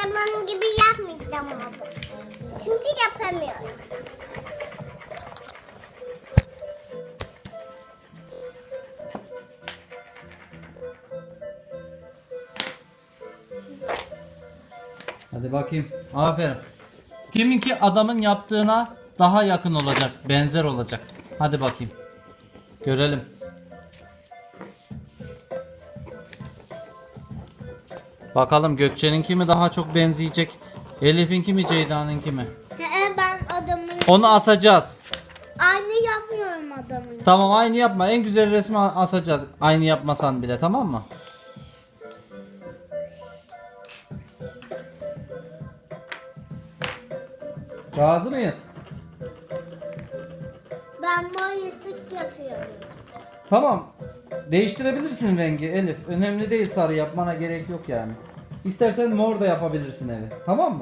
Adamın gibi yapmayacağım ama. Çünkü yapamıyorum. Hadi bakayım. Aferin. Kiminki adamın yaptığına daha yakın olacak, benzer olacak. Hadi bakayım. Görelim. Bakalım Gökçe'ninki mi daha çok benzeyecek? Elif'inki mi Ceyda'nınki mi? He, ben adamın Onu asacağız. aynı yapmıyorum adamın. Tamam aynı yapma. En güzel resmi asacağız. Aynı yapmasan bile tamam mı? Razı mıyız? Ben mor sık yapıyorum. Tamam. Değiştirebilirsin rengi Elif. Önemli değil sarı yapmana gerek yok yani. İstersen mor da yapabilirsin evi. Tamam mı?